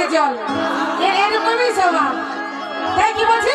চোখে জল এরকমই স্বভাব তাই কি বলছে